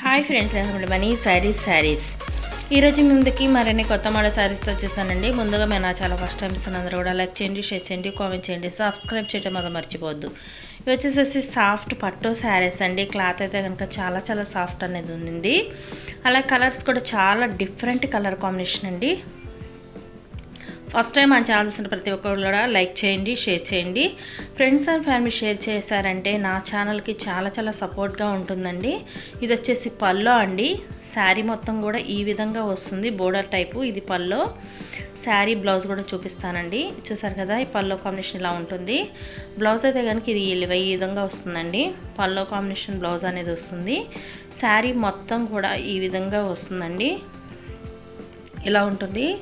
Hi friends welcome Mani sarees sarees ఈరోజు మీ ముందుకి మరిన్ని కొత్త మోడల్ శారీస్తో వచ్చేసానండి. ముందుగా మేము నా చాలా ఫస్ట్ టైం అందరూ కూడా లైక్ చేయండి షేర్ చేయండి కామెంట్ చేయండి సబ్స్క్రైబ్ చేయడం మాత్రం మర్చిపోవద్దు. ఇవి వచ్చేసేసి సాఫ్ట్ పట్టు శారీస్ అండి. క్లాత్ అయితే కనుక చాలా చాలా సాఫ్ట్ అనేది ఉంది అలా కలర్స్ కూడా చాలా డిఫరెంట్ కలర్ కాంబినేషన్ అండి. ఫస్ట్ టైం మన ఛానల్ చూసిన ప్రతి ఒక్కరు కూడా లైక్ చేయండి షేర్ చేయండి. ఫ్రెండ్స్ అండ్ ఫ్యామిలీ షేర్ చేశారంటే నా ఛానల్కి చాలా చాలా సపోర్ట్గా ఉంటుందండి. ఇది వచ్చేసి పల్లో అండి. శారీ మొత్తం కూడా ఈ విధంగా వస్తుంది బోర్డర్ టైపు ఇది పల్లో. శారీ బ్లౌజ్ కూడా చూపిస్తానండి. చూసారు కదా ఈ పల్లో కాంబినేషన్ ఇలా ఉంటుంది. బ్లౌజ్ అయితే కనుక ఇది ఈ విధంగా వస్తుందండి. పల్లో కాంబినేషన్ బ్లౌజ్ అనేది వస్తుంది. శారీ మొత్తం కూడా ఈ విధంగా వస్తుందండి. ఇలా ఉంటుంది.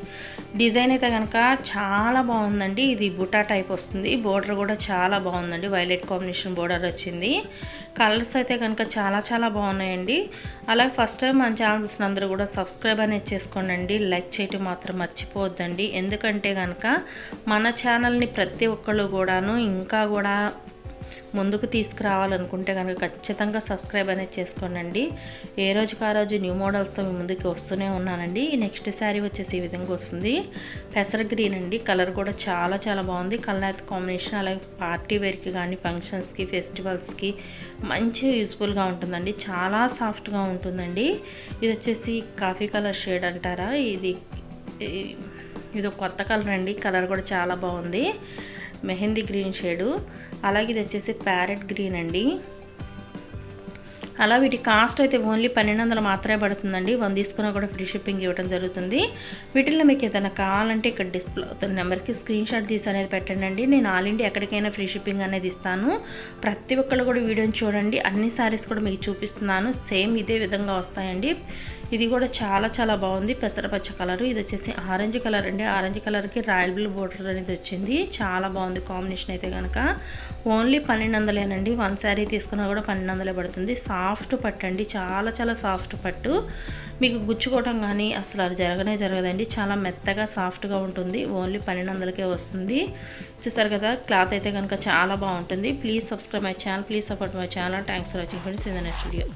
డిజైన్ అయితే కనుక చాలా బాగుందండి. ఇది బుటా టైప్ వస్తుంది. బోర్డర్ కూడా చాలా బాగుందండి. వైలెట్ కాంబినేషన్ బోర్డర్ వచ్చింది. కలర్స్ అయితే కనుక చాలా చాలా బాగున్నాయండి. అలాగే ఫస్ట్ టైం మన ఛానల్ చూసిన అందరూ కూడా సబ్స్క్రైబ్ అనేది చేసుకోండి లైక్ చేయటం మాత్రం మర్చిపోవద్దండి. ఎందుకంటే కనుక మన ఛానల్ని ప్రతి ఒక్కళ్ళు కూడాను ఇంకా కూడా ముందుకు తీసుకురావాలనుకుంటే కనుక ఖచ్చితంగా సబ్స్క్రైబ్ అనేది చేసుకోనండి. ఏ రోజుకి ఆ రోజు న్యూ మోడల్స్తో మీ ముందుకు వస్తూనే ఉన్నానండి. నెక్స్ట్ శారీ వచ్చేసి ఈ విధంగా వస్తుంది. పెసర గ్రీన్ అండి. కలర్ కూడా చాలా చాలా బాగుంది. కలర్ కాంబినేషన్ అలాగే పార్టీ వేర్కి కానీ ఫంక్షన్స్కి ఫెస్టివల్స్కి మంచి యూస్ఫుల్గా ఉంటుందండి. చాలా సాఫ్ట్గా ఉంటుందండి. ఇది వచ్చేసి కాఫీ కలర్ షేడ్ అంటారా? ఇది ఇది కొత్త కలర్ అండి. కలర్ కూడా చాలా బాగుంది. Mehndi green shade. అలాగే ఇది వచ్చేసి ప్యారెట్ గ్రీన్ అండి. అలా వీటి కాస్ట్ అయితే ఓన్లీ పన్నెండు వందలు మాత్రమే పడుతుందండి. వన్ తీసుకున్నా కూడా ఫ్రీ షిప్పింగ్ ఇవ్వడం జరుగుతుంది. వీటిల్లో మీకు ఏదైనా కావాలంటే ఇక్కడ డిస్ప్లే అవుతున్న నెంబర్కి స్క్రీన్ షాట్ తీసి అనేది పెట్టండి నేను ఆల్ ఇండియా ఎక్కడికైనా ఫ్రీ షిప్పింగ్ అనేది ఇస్తాను. ప్రతి ఒక్కళ్ళు కూడా వీడియోని చూడండి. అన్ని సారీస్ కూడా మీకు చూపిస్తున్నాను. సేమ్ ఇదే విధంగా వస్తాయండి. ఇది కూడా చాలా చాలా బాగుంది. పెసరపచ్చ కలర్. ఇది వచ్చేసి ఆరెంజ్ కలర్ అండి. ఆరెంజ్ కలర్కి రాయల్ బ్లూ బోర్డర్ అనేది వచ్చింది. చాలా బాగుంది కాంబినేషన్ అయితే కనుక ఓన్లీ పన్నెండు వందలేనండి వన్ శారీ తీసుకున్నా కూడా పన్నెండు వందలే పడుతుంది. సాఫ్ట్ పట్టు అండి. చాలా చాలా సాఫ్ట్ పట్టు. మీకు గుచ్చుకోవటం కానీ అసలు అది జరగనే జరగదండి. చాలా మెత్తగా సాఫ్ట్గా ఉంటుంది. ఓన్లీ పన్నెండు వందలకే వస్తుంది. చూస్తారు కదా క్లాత్ అయితే కనుక చాలా బాగుంటుంది. Please subscribe my channel. Please support my channel. Thanks for watching friends. In the next video.